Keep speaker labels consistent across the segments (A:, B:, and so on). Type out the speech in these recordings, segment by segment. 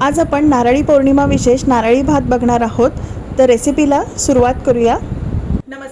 A: आज आपण नारळी पौर्णिमा विशेष नारळी भात बघणार आहोत. तर रेसिपीला सुरुवात करूया.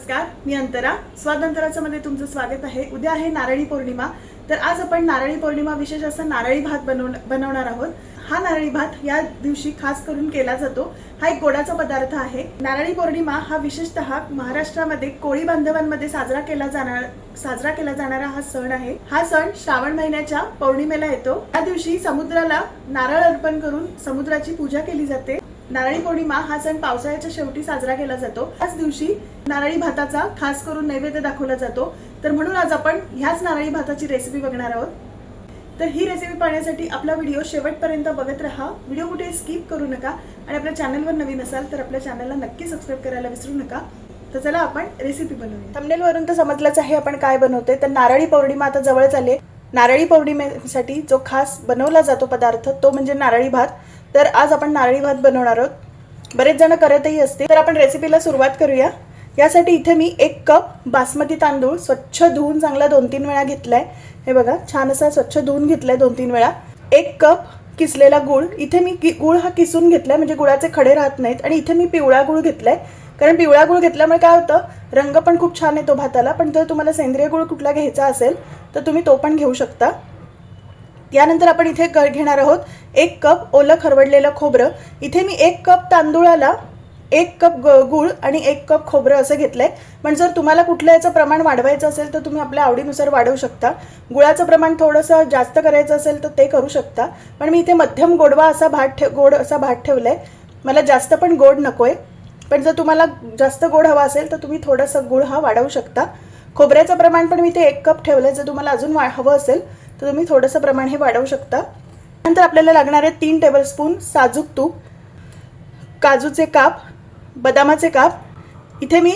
A: नमस्कार मी अंतरा. स्वातंत्र्याचं तुमचं स्वागत आहे. उद्या आहे नारळी पौर्णिमा. तर आज आपण नारळी पौर्णिमा विशेष असा नारळी भात बनव बनवणार आहोत. हा नारळी भात या दिवशी खास करून केला जातो. हा एक गोडाचा पदार्थ आहे. नारळी पौर्णिमा हा विशेषतः महाराष्ट्रामध्ये कोळी बांधवांमध्ये साजरा केला जाणार साजरा केला जाणारा हा सण आहे. हा सण श्रावण महिन्याच्या पौर्णिमेला येतो. त्या दिवशी समुद्राला नारळ अर्पण करून समुद्राची पूजा केली जाते. नारळी पौर्णिमा हा सण पावसाळ्याच्या शेवटी साजरा केला जातो. त्याच दिवशी नारळी भाताचा खास करून नैवेद्य दाखवला जातो. तर म्हणून आज आपण ह्याच नारळी भाताची रेसिपी बघणार आहोत. तर ही रेसिपी पाहण्यासाठी आपला व्हिडिओ शेवटपर्यंत बघत राहा. व्हिडिओ कुठे स्किप करू नका आणि आपल्या चॅनलवर नवीन असाल तर आपल्या चॅनलला नक्की सबस्क्राईब करायला विसरू नका. तर चला आपण रेसिपी बनवूया. थंबनेल वरून तर समजलंच आहे आपण काय बनवते तर नारळी पौर्णिमा आता जवळच आले नारळी पौर्णिमेसाठी जो खास बनवला जातो पदार्थ तो म्हणजे नारळी भात. तर आज आपण नारळी भात बनवणार आहोत. बरेच जण करतही असते तर आपण रेसिपीला सुरुवात करूया. यासाठी इथे मी एक कप बासमती तांदूळ स्वच्छ धुवून चांगला दोन तीन वेळा घेतलाय. हे बघा छान असा स्वच्छ धुवून घेतलाय दोन तीन वेळा. एक कप किसलेला गुळ. इथे मी गुळ हा किसून घेतलाय म्हणजे गुळाचे खडे राहत नाहीत. आणि इथे मी पिवळा गुळ घेतलाय. कारण पिवळा गुळ घेतल्यामुळे काय होतं रंग पण खूप छान येतो भाताला. पण जर तुम्हाला सेंद्रिय गुळ कुठला घ्यायचा असेल तर तुम्ही तो पण घेऊ शकता. यानंतर आपण इथे ग- घेणार आहोत. एक कप ओलं खरवडलेलं खोबरं. इथे मी एक कप तांदूळाला एक कप ग- गूळ आणि एक कप खोबरं असं घेतलंय. पण जर तुम्हाला कुठलं याचं प्रमाण वाढवायचं असेल तर तुम्ही आपल्या आवडीनुसार वाढवू शकता. गुळाचं प्रमाण थोडंसं जास्त करायचं असेल तर ते करू शकता. पण मी इथे मध्यम गोडवा असा भात ठेव गोड असा भात ठेवलाय. मला जास्त पण गोड नकोय. पण जर तुम्हाला जास्त गोड हवा असेल तर तुम्ही थोडंसं गुळ हा वाढवू शकता. खोबऱ्याचं प्रमाण पण मी ते एक कप ठेवलंय. जर तुम्हाला अजून वा हवं असेल तर तुम्ही थोडंसं प्रमाण हे वाढवू शकता. नंतर आपल्याला लागणार आहे तीन टेबलस्पून साजूक तूप काजूचे काप बदामाचे काप. इथे मी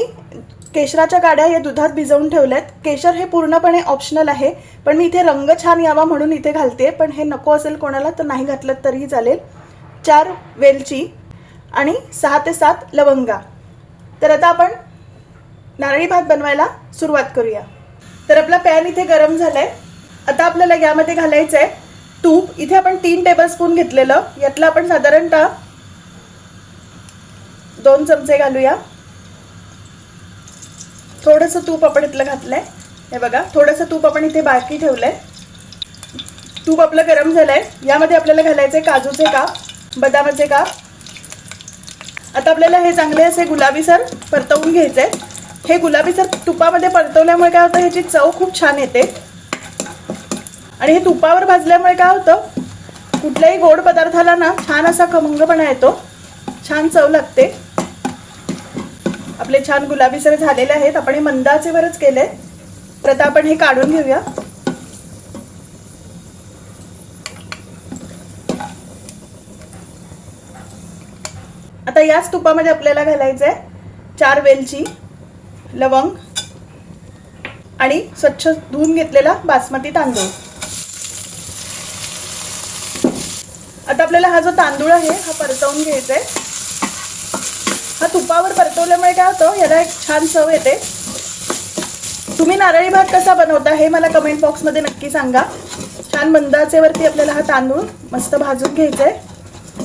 A: केशराच्या काड्या या दुधात भिजवून ठेवल्यात. केशर हे पूर्णपणे ऑप्शनल आहे पण मी इथे रंग छान यावा म्हणून इथे घालते पण हे नको असेल कोणाला तर नाही घातलं तरीही चालेल. चार वेलची आणि सहा ते सात लवंगा. तर आता आपण नारळी भात बनवायला सुरुवात करूया. तर आपला पॅन इथे गरम झाला आहे आता आपल्याला यामध्ये घालायचं आहे तूप. इथे आपण तीन टेबलस्पून घेतलेलं. यातलं आपण साधारणतः दोन चमचे घालूया. थोडंसं तूप आपण इथलं घातलंय. हे बघा थोडंसं तूप आपण इथे बाकी ठेवलंय. तूप आपलं गरम झालंय. यामध्ये आपल्याला घालायचं आहे काजूचे काप बदामाचे काप. आता आपल्याला हे चांगले असे गुलाबीसर परतवून घ्यायचे हे गुलाबीसर तुपामध्ये परतवल्यामुळे काय होतं? ह्याची चव खूप छान येते. आणि हे तुपावर भाजल्यामुळे काय होतं? कुठल्याही गोड पदार्थाला ना छान असा खमंगपणा येतो. छान चव लागते. आपले छान गुलाबी सर झालेले आहेत. आपण हे मंदाचेवरच केले. तर आता आपण हे काढून घेऊया. आता याच तुपामध्ये आपल्याला घालायचं आहे चार वेलची लवंग आणि स्वच्छ धुवून घेतलेला बासमती तांदूळ. आता आपल्याला हा जो तांदूळ आहे हा परतवून घ्यायचा आहे. हा तुपावर परतवल्यामुळे काय होतं याला एक छान चव येते. तुम्ही नारळी भात कसा बनवता हे मला कमेंट बॉक्समध्ये नक्की सांगा. छान मंदाचेवरती आपल्याला हा तांदूळ मस्त भाजून घ्यायचा आहे.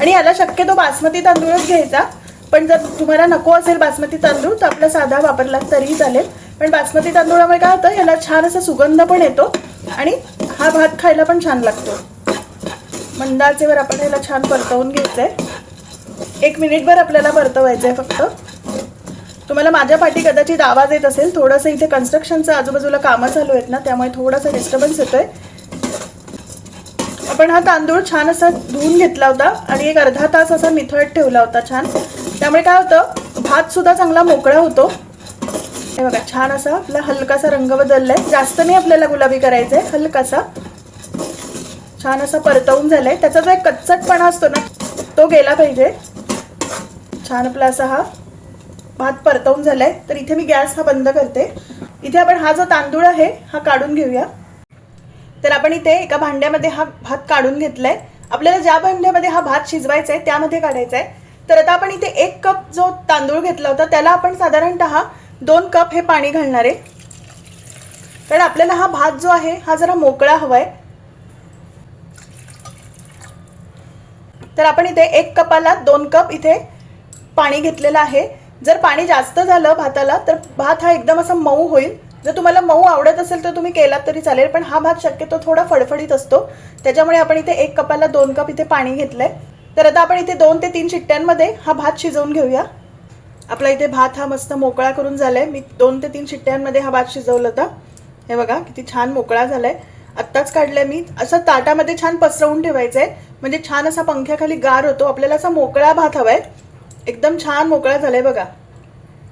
A: आणि याला शक्यतो बासमती तांदूळच घ्यायचा. पण जर तुम्हाला नको असेल बासमती तांदूळ तर आपला साधा वापरला तरीही चालेल. पण बासमती तांदूळामुळे काय होतं याला छान असा सुगंध पण येतो आणि हा भात खायला पण छान लागतो. मंदाचेवर आपण ह्याला छान परतवून घ्यायचं आहे एक मिनिटभर आपल्याला परतवायचं आहे फक्त. तुम्हाला माझ्या पाठी कदाचित आवाज येत असेल थोडंसं इथे कन्स्ट्रक्शनचं आजूबाजूला कामं चालू आहेत ना त्यामुळे थोडासा डिस्टर्बन्स येतोय. आपण हा तांदूळ छान असा धुवून घेतला होता आणि एक अर्धा तास असा मिथळत ठेवला होता छान. त्यामुळे काय होतं भात सुद्धा चांगला मोकळा होतो. हे बघा छान असा आपला हलकासा रंग बदललाय. जास्त नाही आपल्याला गुलाबी करायचा आहे हलकासा. छान असा परतवून झालाय. त्याचा जो एक कच्चटपणा असतो ना तो गेला पाहिजे. छान आपला असा हा भात परतवून झालाय. तर इथे मी गॅस हा बंद करते. इथे आपण हा जो तांदूळ आहे हा काढून घेऊया. तर आपण इथे एका भांड्यामध्ये हा भात काढून घेतलाय. आपल्याला ज्या भांड्यामध्ये हा भात शिजवायचा आहे त्यामध्ये काढायचा आहे तर आता आपण इथे एक कप जो तांदूळ घेतला होता त्याला आपण साधारणतः दोन कप हे पाणी घालणार आहे. कारण आपल्याला हा भात जो आहे हा जरा मोकळा हवा आहे तर आपण इथे एक कपाला दोन कप इथे पाणी घेतलेलं आहे. जर पाणी जास्त झालं भाताला तर भात हा एकदम असा मऊ होईल. जर तुम्हाला मऊ आवडत असेल तर तुम्ही केलात तरी चालेल पण हा भात शक्यतो थोडा फडफडीत असतो. त्याच्यामुळे आपण इथे एक कपाला दोन कप इथे पाणी घेतलंय. तर आता आपण इथे दोन ते तीन शिट्ट्यांमध्ये हा भात शिजवून घेऊया. आपला इथे भात हा मस्त मोकळा करून झालाय. मी दोन ते तीन शिट्ट्यांमध्ये हा भात शिजवला होता. हे बघा किती छान मोकळा झालाय. आत्ताच काढलाय मी. असं ताटामध्ये छान पसरवून ठेवायचं आहे म्हणजे छान असा पंख्याखाली गार होतो. आपल्याला असा मोकळा भात हवाय. एकदम छान मोकळा झालाय बघा.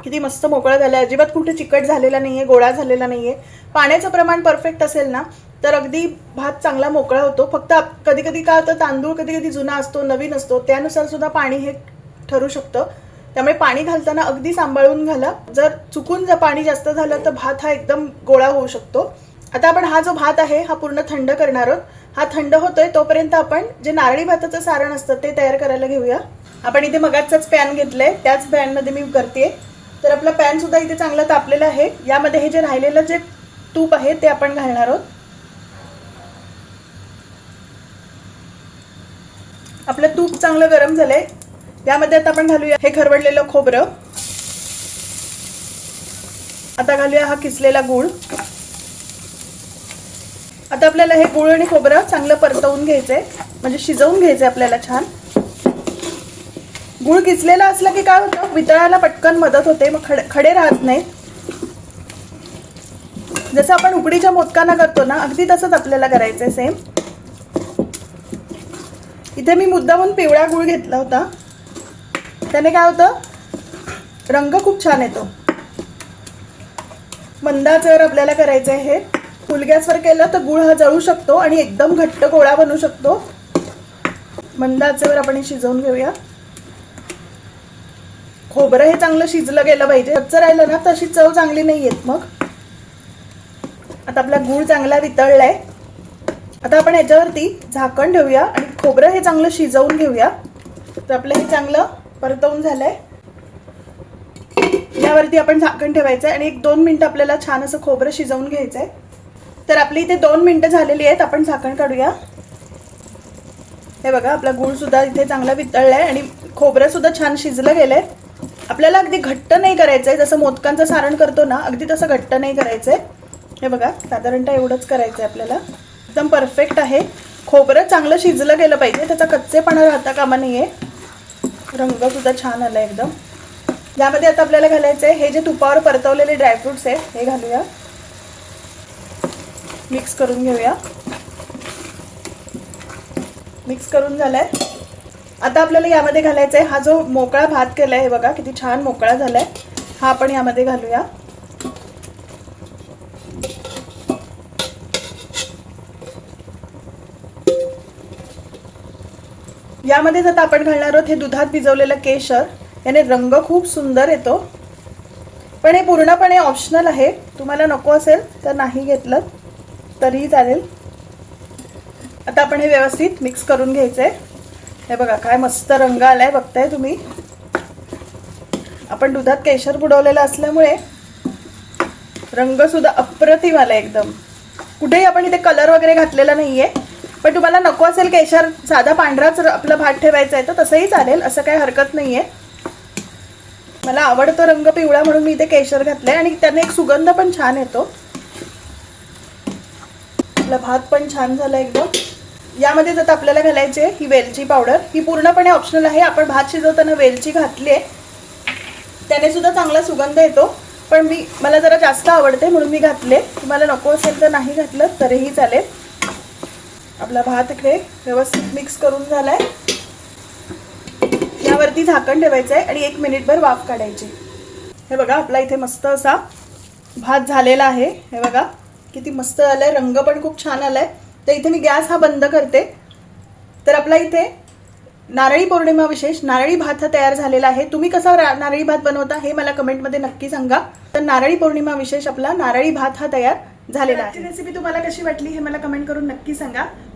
A: किती मस्त मोकळा झालाय. अजिबात कुठे चिकट झालेला नाहीये गोळा झालेला नाहीये. पाण्याचं प्रमाण परफेक्ट असेल ना तर अगदी भात चांगला मोकळा होतो. फक्त कधी कधी काय होतं तांदूळ कधी कधी जुना असतो नवीन असतो. त्यानुसार सुद्धा पाणी हे ठरू शकतं. त्यामुळे पाणी घालताना अगदी सांभाळून घाला. जर चुकून जर पाणी जास्त झालं तर भात हा एकदम गोळा होऊ शकतो. आता आपण हा जो भात आहे हा पूर्ण थंड करणार आहोत. हा थंड होतोय तोपर्यंत आपण जे नारळी भाताचं सारण असतं ते तयार करायला घेऊया. आपण इथे मगाचाच पॅन घेतलंय. त्याच पॅनमध्ये मी करते तर आपला पॅन सुद्धा इथे चांगला तापलेला आहे. यामध्ये हे जे राहिलेलं जे तूप आहे ते आपण घालणार आहोत. आपलं तूप चांगलं गरम झालंय. यामध्ये आता आपण घालूया हे खरवडलेलं खोबरं. आता घालूया हा किसलेला गूळ. आपल्याला हे गूळ आणि खोबरं चांगलं परतवून घ्यायचंय. म्हणजे शिजवून घ्यायचंय आपल्याला छान. गूळ किचलेला असला की काय होतं? वितळायला पटकन मदत होते. मग खडे खडे राहत नाही जसं आपण उकडीच्या मोदकांना करतो ना अगदी तसंच आपल्याला करायचंय सेम इथे मी मुद्दामून पिवळा गूळ घेतला होता. त्याने काय होतं? रंग खूप छान येतो. मंदाचवर आपल्याला करायचं आहे हे फुल गॅसवर केलं तर गुळ हा जळू शकतो आणि एकदम घट्ट गोळा बनू शकतो. मंदाचवर आपण हे शिजवून घेऊया. खोबरं हे चांगलं शिजलं गेलं पाहिजे. कच्चं राहिलं ना तशी चव चांगली नाही येत मग. आता आपला गूळ चांगला वितळलाय. आता आपण याच्यावरती झाकण ठेवूया आणि खोबरं हे चांगलं शिजवून घेऊया. तर आपलं हे चांगलं परतवून झालंय. यावरती आपण झाकण ठेवायचंय आणि एक दोन मिनिट आपल्याला छान असं खोबरं शिजवून घ्यायचंय. तर आपली इथे दोन मिनटं झालेली आहेत आपण झाकण काढूया. हे बघा आपला गुळसुद्धा इथे चांगला आहे आणि खोबरंसुद्धा छान शिजलं गेलं आहे आपल्याला अगदी घट्ट नाही करायचं आहे जसं मोदकांचं सारण करतो ना अगदी तसं घट्ट नाही करायचं आहे हे बघा साधारणतः एवढंच करायचं आहे आपल्याला. एकदम परफेक्ट आहे. खोबरं चांगलं शिजलं गेलं पाहिजे त्याचा कच्चेपणा राहता कामा नाही आहे रंगसुद्धा छान आला एकदम. यामध्ये आता आपल्याला घालायचं आहे हे जे तुपावर परतवलेले ड्रायफ्रुट्स आहेत हे घालूया. मिक्स करून घेऊया. मिक्स करून झालाय. आता आपल्याला यामध्ये घालायचा आहे हा जो मोकळा भात केलाय हे बघा किती छान मोकळा झालाय. हा आपण यामध्ये घालूया. यामध्येच आता आपण घालणार आहोत हे दुधात भिजवलेलं केशर याने रंग खूप सुंदर येतो. पण हे पूर्णपणे ऑप्शनल आहे. तुम्हाला नको असेल तर नाही घेतलं तरीही चालेल. आता आपण हे व्यवस्थित मिक्स करून घ्यायचंय. हे बघा काय मस्त रंग आलाय बघताय तुम्ही. आपण दुधात केशर बुडवलेलं असल्यामुळे रंग सुद्धा अप्रतिम आलाय एकदम. कुठेही आपण इथे कलर वगैरे घातलेला नाहीये. पण तुम्हाला नको असेल केशर साधा पांढराच आपला भात ठेवायचा आहे तर तसंही चालेल असं काही हरकत नाहीये. मला आवडतो रंग पिवळा म्हणून मी इथे केशर घातलंय आणि त्याने एक सुगंध पण छान येतो. आपला भात पण छान झाला एकदम. यामध्ये आता आपल्याला घालायची आहे ही वेलची पावडर ही पूर्णपणे ऑप्शनल आहे. आपण भात शिजवताना वेलची घातली आहे. त्याने सुद्धा चांगला सुगंध येतो. पण मी मला जरा जास्त आवडते म्हणून मी घातले. तुम्हाला नको असेल तर नाही घातलं तरीही चालेल. आपला भात इकडे व्यवस्थित मिक्स करून झालाय. यावरती झाकण ठेवायचं आहे आणि एक मिनिटभर वाफ काढायची. हे बघा आपला इथे मस्त असा भात झालेला आहे. हे बघा. किती मस्त आलाय रंग पण खूप छान आलाय. तर इथे मी गॅस हा बंद करते. तर आपला इथे नारळी पौर्णिमा विशेष नारळी भात हा तयार झालेला आहे. तुम्ही कसा नारळी भात बनवता हे मला कमेंटमध्ये नक्की सांगा. तर नारळी पौर्णिमा विशेष आपला नारळी भात हा तयार झालेला आहे. रेसिपी तुम्हाला कशी वाटली हे मला कमेंट करून नक्की सांगा.